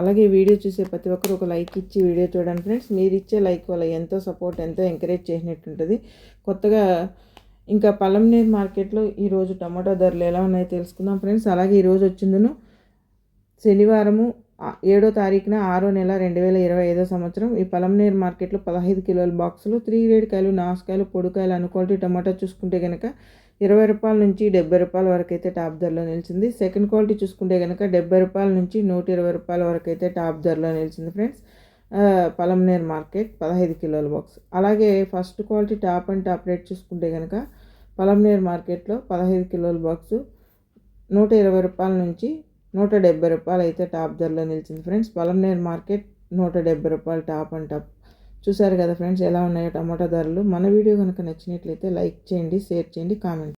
అలాగే వీడియో చూసే ప్రతి ఒక్కరు ఒక లైక్ ఇచ్చి వీడియో చూడండి ఫ్రెండ్స్. మీరు ఇచ్చే లైక్ వల్ల ఎంతో సపోర్ట్ ఎంతో ఎంకరేజ్ చేసినట్టుంటుంది. కొత్తగా ఇంకా పలంనేర్ మార్కెట్లో ఈరోజు టమాటో ధరలు ఎలా ఉన్నాయో తెలుసుకుందాం ఫ్రెండ్స్. అలాగే ఈరోజు వచ్చిందను శనివారము ఏడో తారీఖున ఆరో నెల రెండు వేల ఇరవై ఐదో సంవత్సరం. ఈ పలంనేర్ మార్కెట్లో పదహైదు కిలోల బాక్సులు త్రీ గ్రేడ్ కాయలు నాసుకాయలు పొడికాయలు అనుక్వాలిటీ టమాటా చూసుకుంటే కనుక ఇరవై రూపాయల నుంచి డెబ్బై రూపాయల వరకు అయితే టాప్ ధరలో నిలిచింది. సెకండ్ క్వాలిటీ చూసుకుంటే కనుక డెబ్బై రూపాయల నుంచి నూట ఇరవై రూపాయల వరకు అయితే టాప్ ధరలో నిలిచింది ఫ్రెండ్స్ పలంనేర్ మార్కెట్ పదహైదు కిలోల బాక్స్ అలాగే first quality top and top rate చూసుకుంటే కనుక పలంనేర్ మార్కెట్లో పదహైదు కిలోల బాక్స్ నూట ఇరవై రూపాయల నుంచి నూట డెబ్బై రూపాయలు అయితే టాప్ ధరలో నిలిచింది ఫ్రెండ్స్ పలంనేర్ మార్కెట్ నూట డెబ్బై రూపాయలు టాప్ అండ్ టాప్ చూసారు కదా ఫ్రెండ్స్ ఎలా ఉన్నాయో టమాటా ధరలు. మన వీడియో కనుక నచ్చినట్లయితే లైక్ చేయండి షేర్ చేయండి కామెంట్